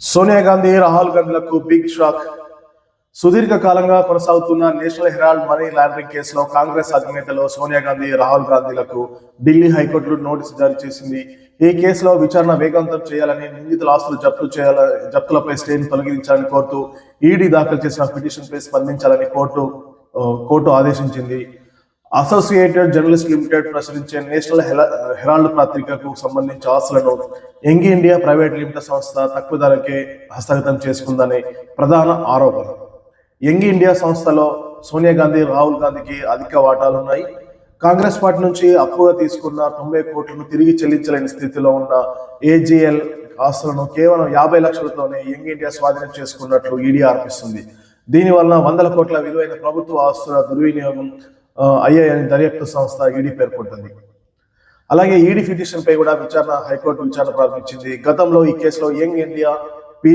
సోనియా గాంధీ రాహుల్ గాంధీలకు big shock సుదీర్ఘ కాలంగా కొనసాగుతున్న నేషనల్ హెరాల్డ్ మనీ లాండరింగ్ కేసులో కాంగ్రెస్ అధినేతలు సోనియా గాంధీ రాహుల్ గాంధీలకు ఢిల్లీ హైకోర్టు నోటీసు జారీ చేసింది. ఈ కేసులో విచారణ వేగవంతం చేయాలని నిందితుల ఆస్తులు జప్తు చేయాల జప్తులపై స్టేను తొలగించాలని కోరుతూ ఈడీ దాఖలు చేసిన పిటిషన్పై స్పందించాలని కోర్టు కోర్టు ఆదేశించింది. అసోసియేటెడ్ జర్నలిస్ట్ లిమిటెడ్ ప్రచురించే నేషనల్ హెరాల్డ్ పత్రికకు సంబంధించి ఆస్తులను యంగ్ ఇండియా ప్రైవేట్ లిమిటెడ్ సంస్థ తక్కువ ధరకే హస్తగతం చేసుకుందని ప్రధాన ఆరోపణ. యంగ్ ఇండియా సంస్థలో సోనియా గాంధీ రాహుల్ గాంధీకి అధిక వాటాలున్నాయి. కాంగ్రెస్ పార్టీ నుంచి అప్పుగా తీసుకున్న తొంభై కోట్లను తిరిగి చెల్లించలేని స్థితిలో ఉన్న ఏజీఎల్ ఆస్తులను కేవలం యాభై లక్షలతోనే యంగ్ ఇండియా స్వాధీనం చేసుకున్నట్లు ఈడీ ఆరోపిస్తుంది. దీనివల్ల వందల కోట్ల విలువైన ప్రభుత్వ ఆస్తుల దుర్వినియోగం ఆ, అయ్యాయని దర్యాప్తు సంస్థ ఈడీ పేర్కొంటుంది. అలాగే ఈడీ పిటిషన్ పై కూడా విచారణ హైకోర్టు విచారణ ప్రారంభించింది. గతంలో ఈ కేసులో యంగ్ ఇండియా పి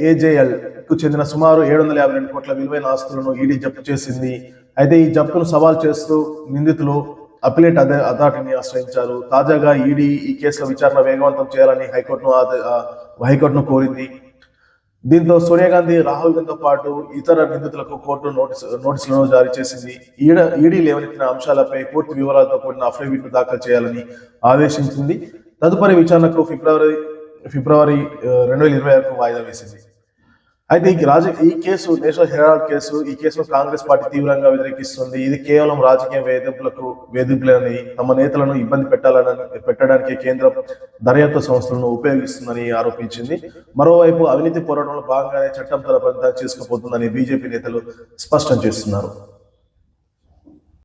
ఏజేఎల్కు చెందిన సుమారు ఏడు వందల యాభై రెండు కోట్ల విలువైన ఆస్తులను ఈడీ జప్తు చేసింది. అయితే ఈ జప్తును సవాల్ చేస్తూ నిందితులు అపిలేట్ అదే అథారిటీని ఆశ్రయించారు. తాజాగా ఈడీ ఈ కేసులో విచారణ వేగవంతం చేయాలని హైకోర్టును ఆ, హైకోర్టును కోరింది. దీంతో సోనియా గాంధీ రాహుల్ గాంధీతో పాటు ఇతర నిందితులకు కోర్టు నోటీసు నోటీసులను జారీ చేసింది. ఈడ ఈడీ లేవనెత్తిన అంశాలపై పూర్తి వివరాలతో కూడిన అఫిడవిట్ దాఖలు చేయాలని ఆదేశించింది. తదుపరి విచారణకు ఫిబ్రవరి ఫిబ్రవరి రెండు వేల ఇరవై ఆరుకు వాయిదా వేసింది. అయితే ఈ రాజ ఈ కేసు నేషనల్ హెరాల్డ్ కేసు ఈ కేసును కాంగ్రెస్ పార్టీ తీవ్రంగా వ్యతిరేకిస్తుంది. ఇది కేవలం రాజకీయ వేధింపులకు వేధింపులని తమ నేతలను ఇబ్బంది పెట్టాలని పెట్టడానికి కేంద్రం దర్యాప్తు సంస్థలను ఉపయోగిస్తుందని ఆరోపించింది. మరోవైపు అవినీతి పోరాటంలో భాగంగానే చట్టం తన ఫలితాలు చేసుకుపోతుందని బీజేపీ నేతలు స్పష్టం చేస్తున్నారు.